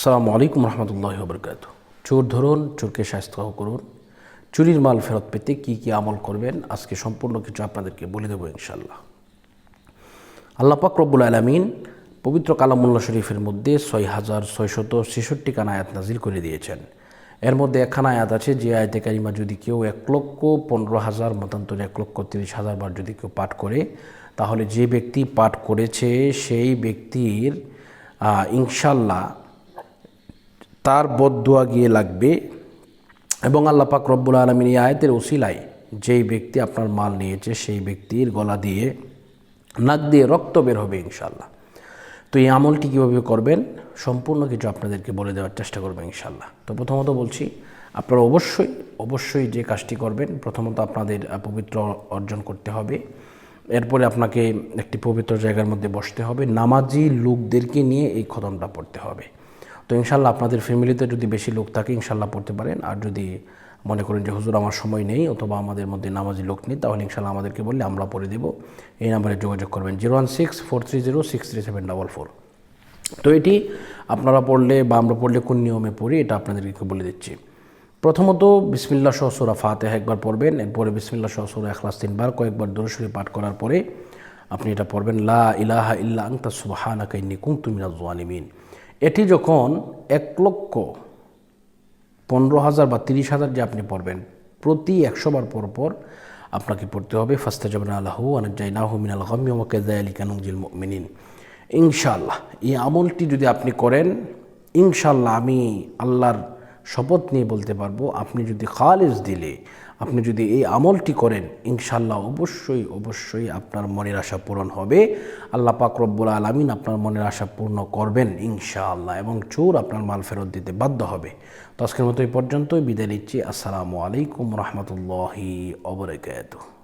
আসসালামু আলাইকুম রহমতুল্লাহ বরকাত চোর ধরুন, চোরকে স্বাস্থ্য করুন। চুরির মাল ফেরত পেতে কি কি আমল করবেন? আজকে সম্পূর্ণ কিছু আপনাদেরকে বলে দেবো ইনশাল্লাহ আল্লাহ পাক রব্বুল আলমিন পবিত্র কালামুল্লা শরীফের মধ্যে ছয় হাজার ছয়শত ছেষট্টি খান আয়াত নাজিল করে দিয়েছেন। এর মধ্যে একখানা আয়াত আছে, যে আয়াতে কারিমা যদি কেউ এক লক্ষ পনেরো হাজার, মতান্তরে এক লক্ষ তিরিশ হাজার বার যদি কেউ পাঠ করে, তাহলে যে ব্যক্তি পাঠ করেছে, সেই ব্যক্তির ইনশাল্লাহ তার বদুয়া গিয়ে লাগবে। এবং আল্লাহ পাক রব্বুল আলমিন এই আয়াতের ওসিলায় যেই ব্যক্তি আপনার মাল নিয়েছে, সেই ব্যক্তির গলা দিয়ে, নাক দিয়ে রক্ত বের হবে ইনশাল্লাহ তো এই আমলটি কীভাবে করবেন? সম্পূর্ণ কিছু আপনাদেরকে বলে দেওয়ার চেষ্টা করবেন ইনশাল্লাহ তো প্রথমত বলছি, আপনারা অবশ্যই অবশ্যই যে কাজটি করবেন, প্রথমত আপনাদের পবিত্র অর্জন করতে হবে। এরপরে আপনাকে একটি পবিত্র জায়গার মধ্যে বসতে হবে। নামাজি লোকদেরকে নিয়ে এই খতমটা পড়তে হবে। তো ইনশাল্লাহ আপনাদের ফ্যামিলিতে যদি বেশি লোক থাকে, ইনশাল্লাহ পড়তে পারেন। আর যদি মনে করেন যে, হুজুর, আমার সময় নেই অথবা আমাদের মধ্যে নামাজি লোক নেই, তাহলে ইনশাল্লাহ আমাদেরকে বললে আমরা পড়ে দেবো। এই নাম্বারে যোগাযোগ করবেন। Zero one six four three zero six three seven double four. তো এটি আপনারা পড়লে বা আমরা পড়লে কোন নিয়মে পড়ি, এটা আপনাদেরকে বলে দিচ্ছি। প্রথমত বিসমিল্লা সহ সুরা ফাতেহা একবার পড়বেন। এরপরে বিসমিল্লা সহ সুরা এখলাস তিনবার, কয়েকবার দরশরী পাঠ করার পরে আপনি এটা পড়বেন, লা ইলাহা ইল্লা আংতা সুবাহানা কাইনি কুন্তু মিনাজ জালিমিন। এটি যখন এক লক্ষ পনেরো হাজার বা তিরিশ হাজার যে আপনি পড়বেন, প্রতি একশো বার পর পর আপনাকে পড়তে হবে ফাস্তা জবনা আল্লাহু আনাজ্জাইনাহু মিনাল গাম্মি ওয়া কাযালিকা কানুজিল মিনিন ইনশাল্লাহ এই আমলটি যদি আপনি করেন ইনশাল্লাহ আমি আল্লাহর শপথ নিয়ে বলতে পারব, আপনি যদি খালিজ দিলে, আপনি যদি এই আমলটি করেন ইনশাল্লাহ অবশ্যই অবশ্যই আপনার মনের আশা পূরণ হবে। আল্লাহ পাক রব্বুল আলমিন আপনার মনের আশা পূর্ণ করবেন, ইনশাআল্লাহ, এবং চোর আপনার মাল ফেরত দিতে বাধ্য হবে। তো আজকের মতো এই পর্যন্তই, বিদায় নিচ্ছি। আসসালামু আলাইকুম রহমতুল্লাহি অবরাকাতুহ